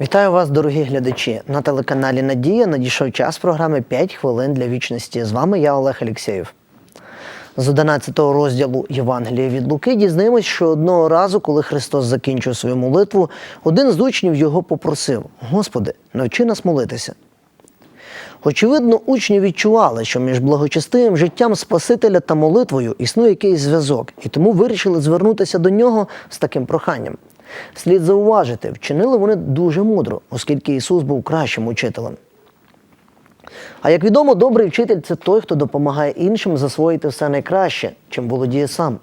Вітаю вас, дорогі глядачі! На телеканалі Надія надійшов час програми «5 хвилин для вічності. З вами я, Олег Алєксєєв. З 11 розділу Євангелія від Луки дізнаємось, що одного разу, коли Христос закінчив свою молитву, один з учнів його попросив: Господи, навчи нас молитися. Очевидно, учні відчували, що між благочестивим життям Спасителя та молитвою існує якийсь зв'язок, і тому вирішили звернутися до нього з таким проханням. Слід зауважити, вчинили вони дуже мудро, оскільки Ісус був кращим учителем. А як відомо, добрий вчитель це той, хто допомагає іншим засвоїти все найкраще, чим володіє сам.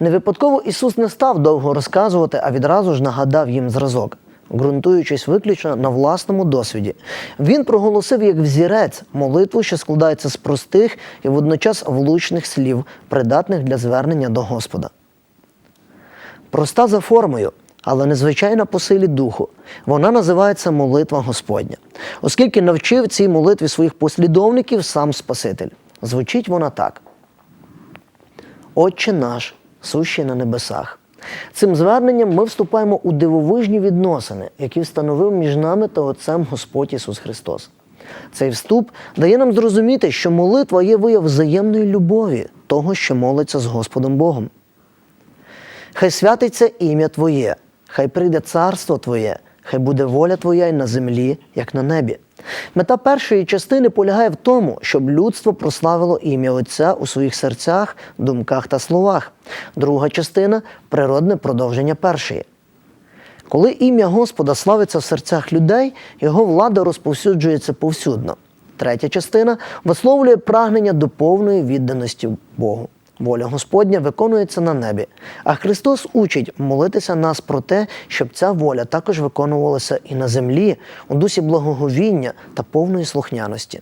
Не випадково Ісус не став довго розказувати, а відразу ж нагадав їм зразок, ґрунтуючись виключно на власному досвіді. Він проголосив як взірець молитву, що складається з простих і водночас влучних слів, придатних для звернення до Господа. Проста за формою, але незвичайна по силі духу. Вона називається молитва Господня, оскільки навчив цій молитві своїх послідовників сам Спаситель. Звучить вона так: Отче наш, сущий на небесах. Цим зверненням ми вступаємо у дивовижні відносини, які встановив між нами та Отцем Господь Ісус Христос. Цей вступ дає нам зрозуміти, що молитва є вияв взаємної любові того, що молиться з Господом Богом. Хай святиться ім'я Твоє, хай прийде царство Твоє, хай буде воля Твоя і на землі, як на небі. Мета першої частини полягає в тому, щоб людство прославило ім'я Отця у своїх серцях, думках та словах. Друга частина природне продовження першої. Коли ім'я Господа славиться в серцях людей, його влада розповсюджується повсюдно. Третя частина висловлює прагнення до повної відданості Богу. Воля Господня виконується на небі, а Христос учить молитися нас про те, щоб ця воля також виконувалася і на землі у дусі благоговіння та повної слухняності.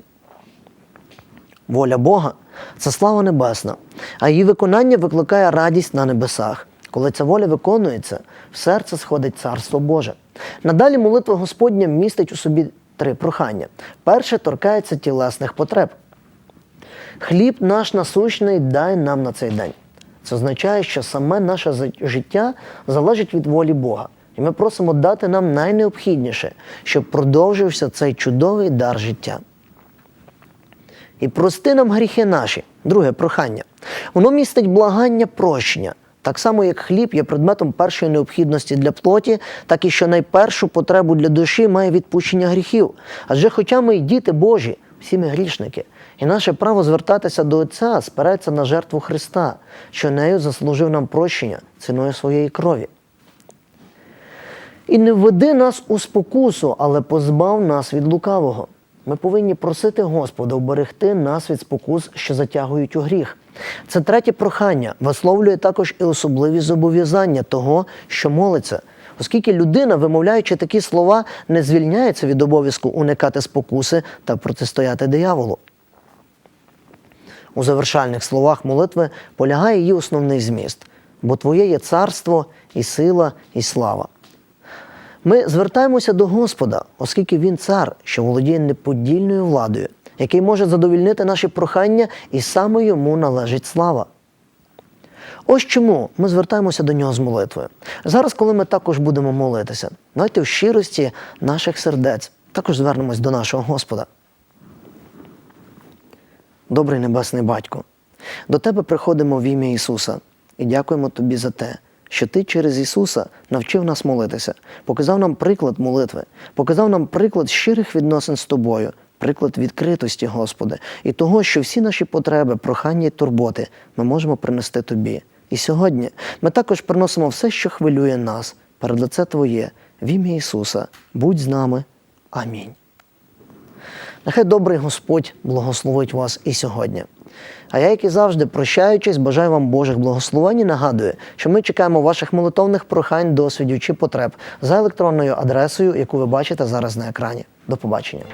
Воля Бога це слава небесна, а її виконання викликає радість на небесах. Коли ця воля виконується, в серце сходить Царство Боже. Надалі молитва Господня містить у собі три прохання. Перше торкається тілесних потреб. Хліб наш насущний дай нам на цей день. Це означає, що саме наше життя залежить від волі Бога. І ми просимо дати нам найнеобхідніше, щоб продовжився цей чудовий дар життя. І прости нам гріхи наші. Друге прохання. Воно містить благання прощення. Так само, як хліб є предметом першої необхідності для плоті, так і що найпершу потребу для душі має відпущення гріхів. Адже, хоча ми й діти Божі, всі ми грішники, і наше право звертатися до Отця спирається на жертву Христа, що нею заслужив нам прощення ціною своєї крові. І не введи нас у спокусу, але позбав нас від лукавого. Ми повинні просити Господа оберегти нас від спокус, що затягують у гріх. Це третє прохання висловлює також і особливі зобов'язання того, що молиться, оскільки людина, вимовляючи такі слова, не звільняється від обов'язку уникати спокуси та протистояти дияволу. У завершальних словах молитви полягає її основний зміст, бо Твоє є царство, і сила, і слава. Ми звертаємося до Господа, оскільки Він цар, що володіє неподільною владою, який може задовільнити наші прохання, і саме йому належить слава. Ось чому ми звертаємося до нього з молитвою. Зараз, коли ми також будемо молитися, давайте в щирості наших сердець також звернемось до нашого Господа. Добрий Небесний Батько, до Тебе приходимо в ім'я Ісуса і дякуємо Тобі за те, що Ти через Ісуса навчив нас молитися, показав нам приклад молитви, показав нам приклад щирих відносин з Тобою, приклад відкритості, Господи, і того, що всі наші потреби, прохання і турботи ми можемо принести Тобі. І сьогодні ми також приносимо все, що хвилює нас, перед лице Твоє, в ім'я Ісуса. Будь з нами. Амінь. Нехай добрий Господь благословить вас і сьогодні. А я, як і завжди, прощаючись, бажаю вам Божих благословень і нагадую, що ми чекаємо ваших молитовних прохань, досвідів чи потреб за електронною адресою, яку ви бачите зараз на екрані. До побачення.